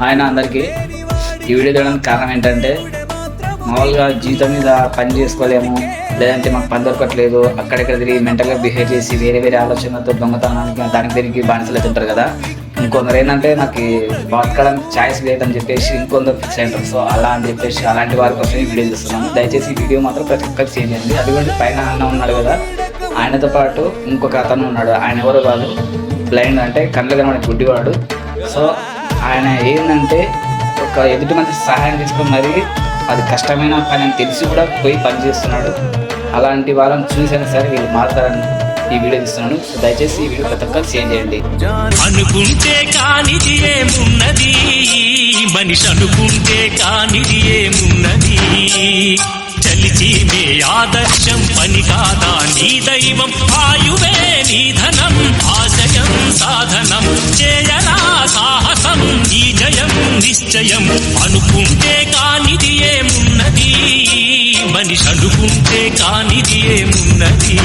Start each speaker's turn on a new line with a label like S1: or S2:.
S1: ఆయన అందరికీ ఈ వీడియో చేయడానికి కారణం ఏంటంటే మామూలుగా జీతం మీద పని చేసుకోలేము లేదంటే మాకు పని దొరకట్లేదు అక్కడెక్కడ తిరిగి మెంటల్గా బిహేవ్ చేసి వేరే వేరే ఆలోచనలతో దొంగతనానికి దానికి తిరిగి బానిసలు అవుతుంటారు కదా. ఇంకొందరు ఏంటంటే నాకు బతకడానికి ఛాయిస్ లేదని చెప్పేసి ఇంకొందరు ఫిక్స్ అయింటారు సో అలా అని చెప్పేసి అలాంటి వారి కోసం ఈ వీడియో చేస్తున్నాను దయచేసి ఈ వీడియో మాత్రం ప్రతి ఒక్కరికి చేయండి. అదిగోండి పైన అన్న ఉన్నాడు కదా ఆయనతో పాటు ఇంకొక అతను ఉన్నాడు. ఆయన ఎవరు కాదు బ్లైండ్ అంటే కళ్ళు కనబడే గుడ్డివాడు. సో ఆయన ఏంటంటే ఒక ఎదుటి మంది సహాయం తీసుకుని మరి అది కష్టమైన పని అని తెలిసి కూడా పోయి పనిచేస్తున్నాడు అలాంటి వాళ్ళని చూసైనా సరే వీళ్ళు మారుతారని ఈ వీడియో తీస్తున్నాను. సో దయచేసి ఈ వీడియో ప్రతి ఒక్కరు షేర్ చేయండి.
S2: అనుకుంటే కానిది ఏమున్నది? మనిషి అనుకుంటే కానిది ఏమున్నది? చలిచీమే ఆదర్శం పని కాదా? నీ దైవం ఆయువే నీ ధనం. ఆశయం సాధనం. చే నిశ్చయం అనుకుంటే కానిది ఏమున్నది? మనిషి అనుకుంటే కానిది ఏమున్నది?